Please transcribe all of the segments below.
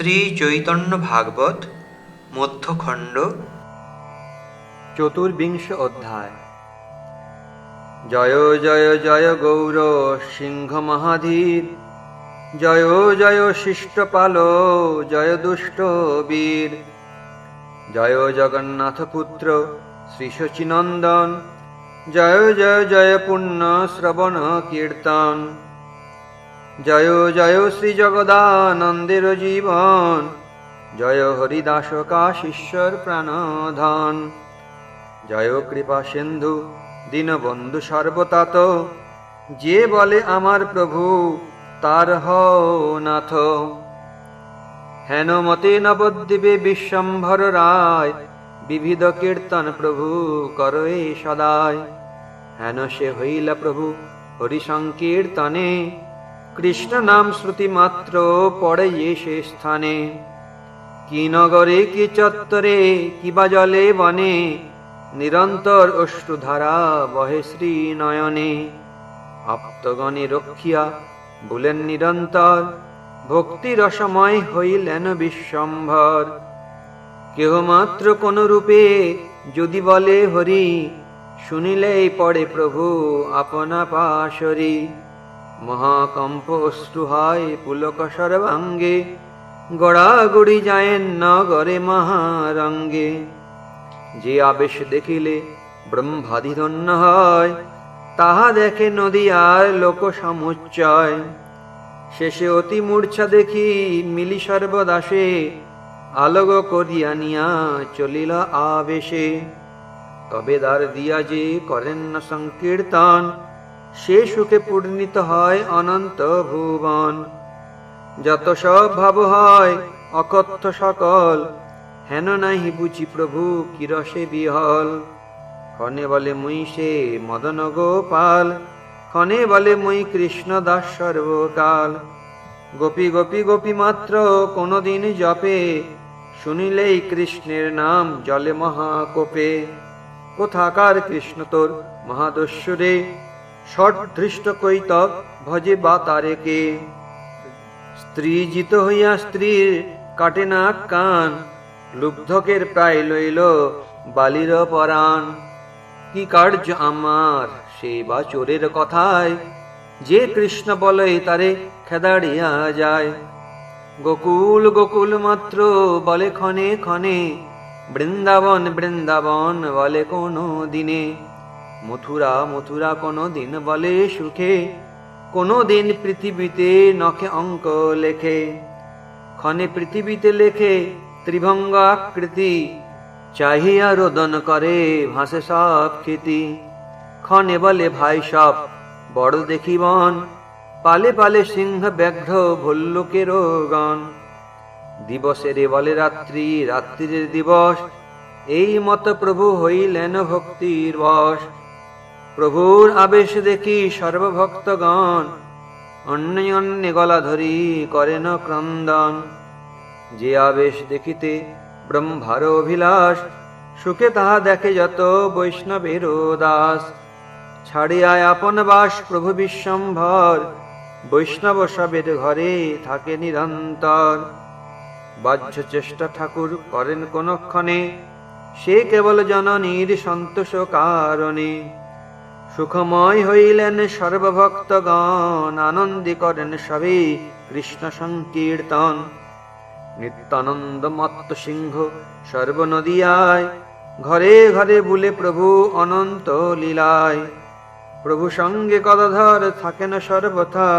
শ্রী চৈতন্য ভাগবত, মধ্যখণ্ড, চতুর্বিংশ অধ্যায়। জয় জয় জয় গৌর সিংহ মহাধীর। জয় জয় শিষ্টপাল জয় দুষ্ট বীর। জয় জগন্নাথ পুত্র শ্রী শচীনন্দন। জয় জয় জয় পুণ্য শ্রবণ কীর্তন। জয় জয় শ্রী জগদানন্দের জীবন। জয় হরিদাস কাশীশ্বর প্রাণধন। জয় কৃপা সিন্ধু, দীনবন্ধু সর্বতাত। যে বলে আমার প্রভু, তার হও নাথ। হেন মতে নবদ্বীপে বিশ্বম্ভর রায়, বিবিধ কীর্তন প্রভু করয়ে সদায়। হেন সে হইলা প্রভু হরি সংকীর্তনে কৃষ্ণ নাম শ্রুতি মাত্র পড়ে সে স্থানে। কি নগরে, কি চত্বরে কিবা জলে বনে, নিরন্তর অশ্রুধারা বহে শ্রী নয়নে আপ্তগণে রক্ষিয়া বলেন নিরন্তর, ভক্তি রসময় হইলেন বিশ্বম্ভর। কেহ মাত্র কোন রূপে যদি বলে হরি, শুনিলেই পড়ে প্রভু আপনা পাশরি। মহাকম্প হয় পুলক সর্বাঙ্গে গড়াগড়ি যায়েন নগরে মহারঙ্গে। যে আবেশ দেখিলে ব্রহ্মাধিধন্য হয়, তাহা দেখে নদী আর লোক সমুচ্চয়। শেষে অতি মূর্ছা দেখি মিলি সর্বদাসে, আলোক করিয়া নিয়া চলিল আবেশে। তবে দ্বার দিয়া যে করেন না সংকীর্তন সে সুখে পূর্ণিত হয় অনন্ত ভুবন। যত সব ভাব হয়, অকথ্য সকল, হেন নাহি বুঝি প্রভু কিরসে বিহল। ক্ষণে বলে মুই সে মদন গোপাল, ক্ষণে বলে মুই কৃষ্ণ দাস সর্বকাল। গোপী গোপী গোপী মাত্র কোনদিন জপে, শুনিলেই কৃষ্ণের নাম জলে মহাকোপে। কোথাকার কৃষ্ণ তোর মহাদস্যুরে সদৃষ্ট কৈতব ভজে বা তারেকে। স্ত্রী জিত হইয়া স্ত্রীর কাটে না কান, লুব্ধকের প্রায় লইল বালির পরাণ। কি কার্য আমার সে বা চোরের কথায়? যে কৃষ্ণ বলে তারে খেদাড়িয়া যায়। গোকুল গোকুল মাত্র বলে ক্ষণে ক্ষণে, বৃন্দাবন বৃন্দাবন বলে কোনো দিনে। মথুরা মথুরা কোনো দিন বলে সুখে কোনো দিন পৃথিবীতে নখে অঙ্ক লেখে। ক্ষণে পৃথিবীতে লেখে ত্রিভঙ্গ আকৃতি চাহিয়া রোদন করে ভাসে সব খ্যাতি ক্ষণে বলে, ভাই সব, বড় দেখিবন পালে পালে সিংহ ব্যাঘ্র ভল্লুকের গণ। দিবসের বলে রাত্রি, রাত্রির দিবস, এই মত প্রভু হইলেন ভক্তির বশ। প্রভুর আবেশ দেখি সর্বভক্তগণ। অন্য অন্য গলা ধরি করেন ক্রন্দন। যে আবেশ দেখিতে ব্রহ্মার অভিলাষ, সুখে তাহা দেখে যত বৈষ্ণবের দাস। ছাড়িয়ায় আপন বাস প্রভু বিশ্বম্ভর, বৈষ্ণব সবের ঘরে থাকে নিরন্তর। বাহ্য চেষ্টা ঠাকুর করেন কোনক্ষণে, সে কেবল জননীর সন্তোষ কারণে। সুখময় হইলেন সর্বভক্তগণ আনন্দী করেন সবে কৃষ্ণ সংকীর্তন। নিত্যানন্দ মত্ত সিংহ সর্বনদিয়ায়, ঘরে ঘরে বুলে প্রভু অনন্ত লীলায়। প্রভু সঙ্গে কদধর থাকেন সর্বথা,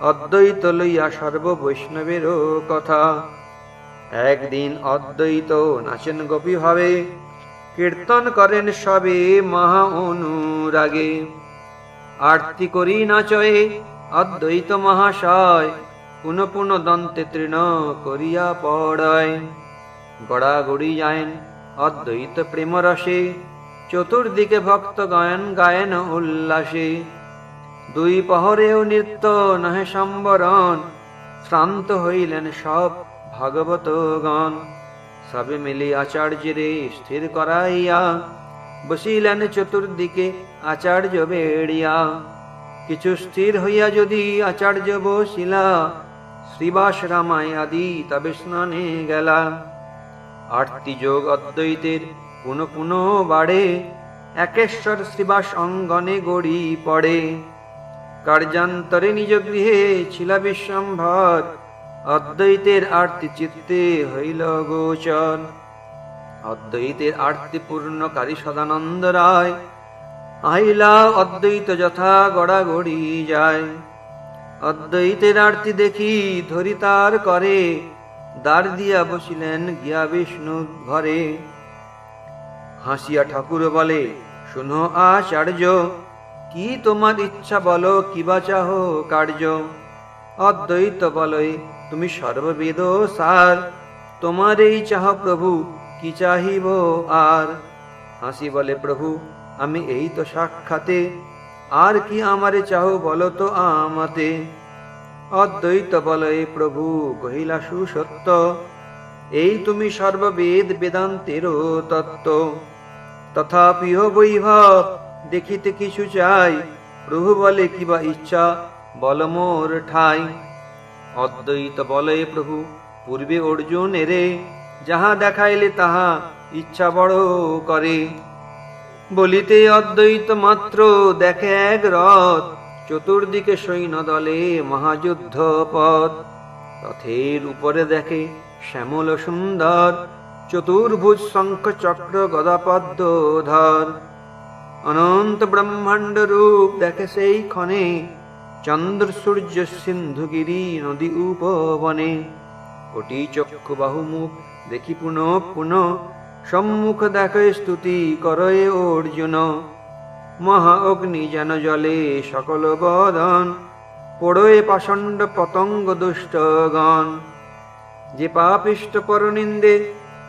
অদ্বৈত লইয়া সর্ব বৈষ্ণবেরও কথা। একদিন অদ্বৈত নাচেন গোপী ভাবে কীর্তন করেন সবে মহা অনুরাগে। আরতি করি নাচয়ে অদ্বৈত মহাশয় পুন পুন দন্তে তৃণ করিয়া পড়ায়। গড়াগড়ি যায়েন অদ্বৈত প্রেম রসে চতুর্দিকে ভক্ত গায়ন গায়েন উল্লাসে। দুই পহরেও নৃত্য নহে সম্বরণ, শ্রান্ত হইলেন সব ভাগবত গান সবে মিলি আচার্যরে স্থির করাইয়া, বসিলেন চতুর্দিকে আচার্য বেড়িয়া। কিছু স্থির হইয়া যদি আচার্য বসিলা শ্রীবাস রামায় আদি তবে স্নানে গেলা। আরতি যোগ অদ্বৈতের পুন পুন বাড়ে, একেশ্বর শ্রীবাস অঙ্গনে গড়ি পড়ে। কার্যান্তরে নিজ গৃহে ছিল বিশ্বম্ভর অদ্বৈতের আরতি চিত্তে হইল গোচর। অদ্বৈতের আরতি পূর্ণকারী সদানন্দ রায়। আহিলা অদ্বৈত যথা গড়াগড়ি যায়। অদ্বৈতের আরতি দেখি ধরি তার করে, দ্বার দিয়া বসিলেন গিয়া বিষ্ণু ঘরে। হাসিয়া ঠাকুর বলে, শুনো আচার্য, কি তোমার ইচ্ছা বলো কিবা চাহ কার্য? অদ্বৈত বলয় তুমি সর্ববেদ সার। তোমার এই চাহ প্রভু, কি চাহিব আর? হাসি বলে, প্রভু, আমি এই তো সাক্ষাতে। আর কি আমারে চাহ বলো তো আমাতে? অদ্বৈত বলয় প্রভু, কহিলা সুসত্য। এই তুমি সর্ববেদ বেদান্তেরও তত্ত্ব। তথাপিহ বৈভব, দেখিতে কিছু চাই। প্রভু বলে কিবা ইচ্ছা? বল মোর ঠাই। অদ্বৈত বলে প্রভু, পূর্বে অর্জুন এরে, যাহা দেখাইলে তাহা ইচ্ছা বড় করে। বলিতে অদ্বৈত মাত্র দেখে এক রথ, চতুর্দিকে সৈন্য দলে মহাযুদ্ধ পথ। রথের উপরে দেখে শ্যামল সুন্দর, চতুর্ভুজ শঙ্খ চক্র গদাপদ্ম ধর। অনন্ত ব্রহ্মাণ্ড রূপ দেখে সেই ক্ষণে চন্দ্র সূর্য সিন্ধুগিরি নদী উপবনে। কোটি চক্ষু বাহুমুখ, দেখি পুন পুন, সম্মুখ দেখে স্তুতি করয়ে অর্জুন। মহা অগ্নি যেন জলে সকল বদন, পড়য়ে পাষণ্ড পতঙ্গ দুষ্টগণ যে পাপিষ্ট পরনিন্দে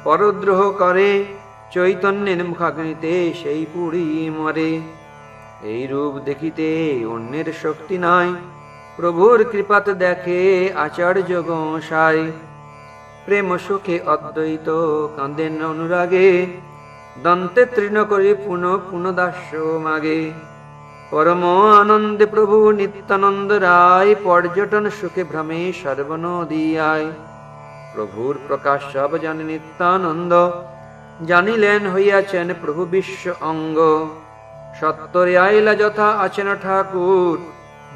পরদ্রোহ করে, চৈতন্যের মুখাগ্নিতে সেই পুরী মরে। এই রূপ দেখিতে অন্যের শক্তি নাই। প্রভুর কৃপাতে দেখে আচার্য গোসাই প্রেম সুখে অদ্বৈত, কাঁদেন অনুরাগে, দন্তে তৃণ করে পুন পুনদাস্য মাগে। পরম আনন্দে প্রভু নিত্যানন্দ রায় পর্যটন সুখে ভ্রমে সর্বনদিয়ায়। প্রভুর প্রকাশ সব জানে নিত্যানন্দ, জানিলেন হইয়াছেন প্রভু বিশ্ব অঙ্গ। সত্তরে আইলা যথা আছেন ঠাকুর।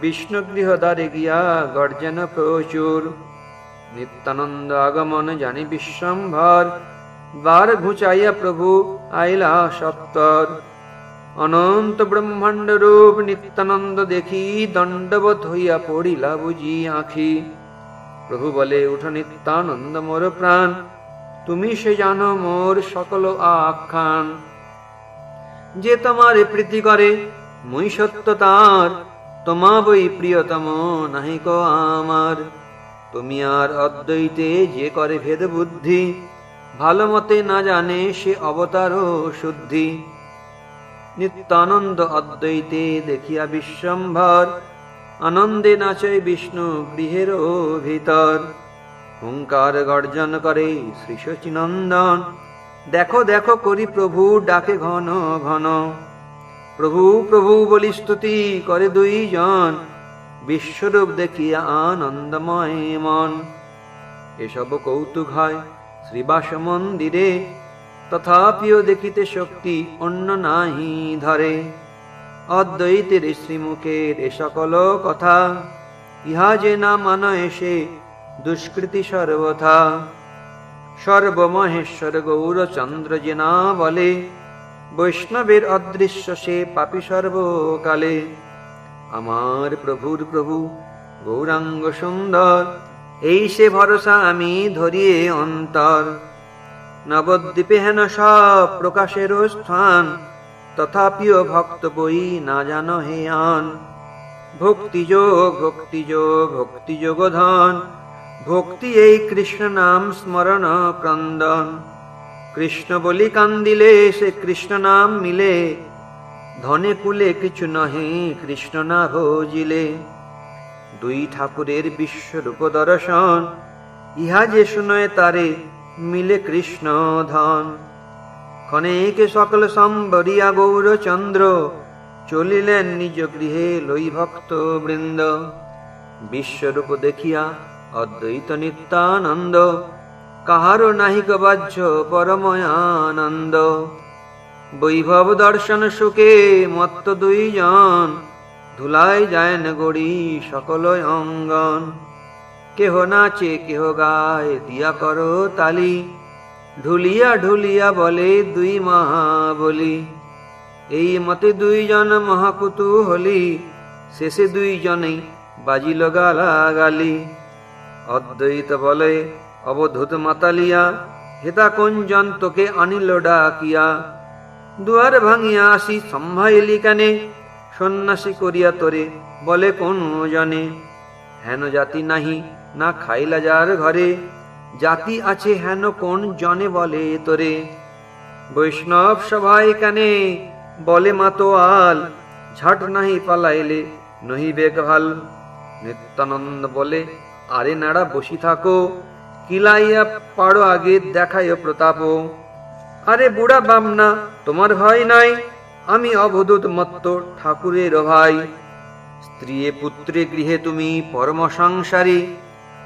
বিষ্ণু দ্বারে গিয়া গর্জন প্রচুর। নিত্যানন্দ আগমন জানি বিশ্বম্ভর। বার ঘুচাইয়া প্রভু আইলা সত্তর। অনন্ত ব্রহ্মাণ্ড রূপ নিত্যানন্দ দেখি দণ্ডবত হইয়া পড়িলা বুঝি আঁখি। প্রভু বলে, উঠ নিত্যানন্দ মোর প্রাণ। তুমি সে জানো মোর সকল আখ্যান। যে তোমার প্রীতি করে, মুই সত্য তার, তোমা বই প্রিয়তম নাহি কো আমার। তুমি আর অদ্বৈতে যে করে ভেদ বুদ্ধি ভালো মতে না জানে সে অবতার শুদ্ধি। নিত্যানন্দ অদ্বৈতে দেখিয়া বিশ্বম্ভর, আনন্দে নাচে বিষ্ণু গৃহের ভিতর। হুঙ্কার গর্জন করে শ্রী শচীনন্দন দেখো দেখো করি প্রভু, ডাকে ঘন ঘন। প্রভু প্রভু বলি স্তুতি করে দুইজন। বিশ্বরূপ দেখিয়া আনন্দময় মন। এসব কৌতুক হয় শ্রীবাস মন্দিরে, তথাপিও দেখিতে শক্তি অন্য নাহি ধরে। অদ্বৈতের শ্রীমুখের এ সকল কথা, ইহা যে না মান এসে দুষ্কৃতি সর্বথা। সর্বমহেশ্বর গৌরচন্দ্র যে না বলে বৈষ্ণবের অদৃশ্য সে পাপি সর্বকালে। আমার প্রভুর প্রভু, গৌরাঙ্গ সুন্দর, এই সে ভরসা আমি ধরিয়ে অন্তর। নবদ্বীপে হেন সব প্রকাশের স্থান, তথাপিও ভক্ত বই না জানো হে আন। ভক্তিযোগ ভক্তিযোগ ভক্তিযোগ ধন ভক্তি এই কৃষ্ণ নাম স্মরণ ক্রন্দন। কৃষ্ণ বলি কান্দিলে, সে কৃষ্ণ নাম মিলে ধনে কুলে কিছু নহে, কৃষ্ণ না ভজিলে। দুই ঠাকুরের বিশ্বরূপ দর্শন, ইহা যে শুনয় তারে মিলে কৃষ্ণ ধন। ক্ষণেকে সকল সম্বরিয়া গৌরচন্দ্র চলিলেন নিজ গৃহে লই ভক্ত বৃন্দ বিশ্বরূপ দেখিয়া অদ্বৈত নিত্যানন্দ কাহারও নাহিক বাহ্য পরময়ানন্দ। বৈভব দর্শন সুখে মত্ত দুইজন। ধুলাই যায় না গড়ি সকল অঙ্গন। কেহ নাচে, কেহ গায়, দিয়া করো তালি। ঢুলিয়া ঢুলিয়া বলে দুই মহাবলি। এই মতে দুইজন মহাকুতুহলি। শেষে দুইজনেই বাজিল গালাগালি। অদ্বৈত বলে, অবধূত মাতালিয়া, হেতা কোনজন তোকে আনিল ডাকিয়া। দুয়ার ভাঙিয়া আসি সম্ভাইলি কানে, সন্ন্যাসী করিয়া তোরে বলে কোন জনে। হেন জাতি নাহি, না খাইলা যার ঘরে, জাতি আছে হেন কোন জনে বলে তোরে। বৈষ্ণব সভাই কানে বলে মাতোয়াল, ঝাট নাহি পালাইলে নহিবে ভালো নিত্যানন্দ বলে আরে নাড়া, বসি থাকো। কিলাইয়া পাড়ো আগে দেখায় প্রতাপ আরে বুড়া বামনা, তোমার ভয় নাই? আমি অবধূত মত্ত ঠাকুরের ভাই। স্ত্রী পুত্রে গৃহে তুমি পরম সংসারী।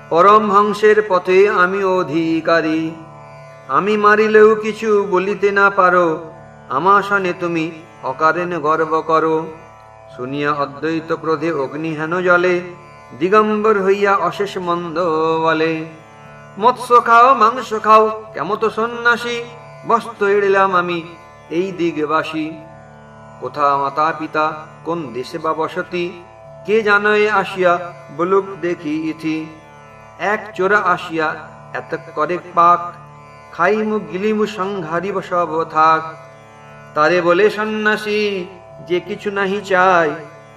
পরম হংসের পথে আমি অধিকারী। আমি মারিলেও কিছু বলিতে না পারো। আমাসনে তুমি অকারেণ গর্ব করো। শুনিয়া অদ্বৈত ক্রোধে অগ্নি হেন জলে। দিগম্বর হইয়া অশেষ মন্দ বলে, মৎস্য খাও, মাংস খাও, কেমত সন্ন্যাসী, বস্ত্র এড়িলাম আমি এই দিগবাসী। কোথা মাতা পিতা, কোন দেশে বা বসতি, কে জানয়ে আসিয়া বলুক দেখি ইথি এক চোরা আসিয়া এত করে পাক, খাইমু গিলিমু সংহারিব সব থাক। তারে বলে সন্ন্যাসী, যে কিছু নাহি চাই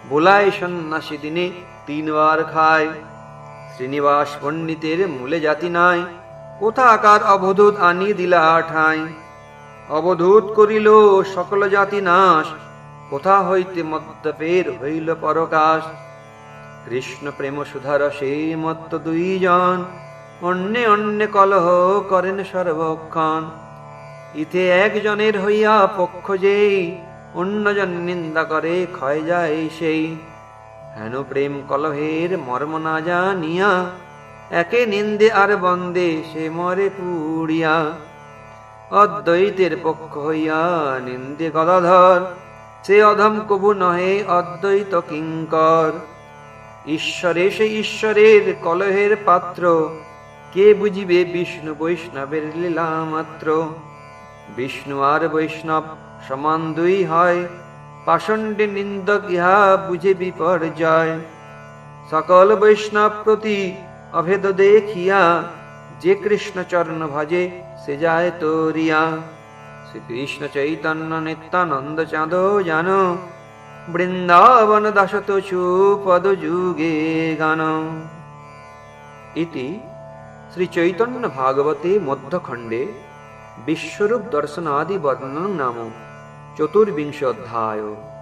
বোলায় সন্ন্যাসী দিনে তিনবার খায়। শ্রীনিবাস পণ্ডিতের মূলে জাতি নাই। কোথাকার অবধূত আনি দিলা ঠাই। অবধূত করিল সকল জাতি নাশ। কোথা হইতে মদ্যপের হইল পরকাশ। কৃষ্ণ প্রেম সুধার সে মত্ত দুইজন। অন্যে অন্যে কলহ করেন সর্বক্ষণ। ইথে একজনের হইয়া পক্ষ যেই, অন্যজন নিন্দা করে ক্ষয় যায় সেই। হেন প্রেম কলহের মর্ম না জানিয়া, একে নিন্দে আর বন্দে সে মরে পুড়িয়া। অদ্বৈতের পক্ষ হইয়া নিন্দে গদাধর, সে অধম কবু নহে অদ্বৈত কিঙ্কর। ঈশ্বরে সে ঈশ্বরের কলহের পাত্র, কে বুঝিবে বিষ্ণু বৈষ্ণবের লীলা মাত্র বিষ্ণু আর বৈষ্ণব সমান দুই হয় পাষণ্ডে নিন্দক ইহা বুঝে বিপর্যয় সকল বৈষ্ণব প্রতি অভেদ দেখিয়া যে কৃষ্ণ চরণ ভজে, সে যায় তোরিয়া। শ্রীকৃষ্ণ চৈতন্য নিত্যানন্দ চাঁদ জানো বৃন্দাবন দাসত পদ যুগে গান। ইতি শ্রী চৈতন্য ভাগবতে মধ্যখণ্ডে বিশ্বরূপ দর্শনাদি বর্ণন নাম। চতুর্বিংশ অধ্যায়।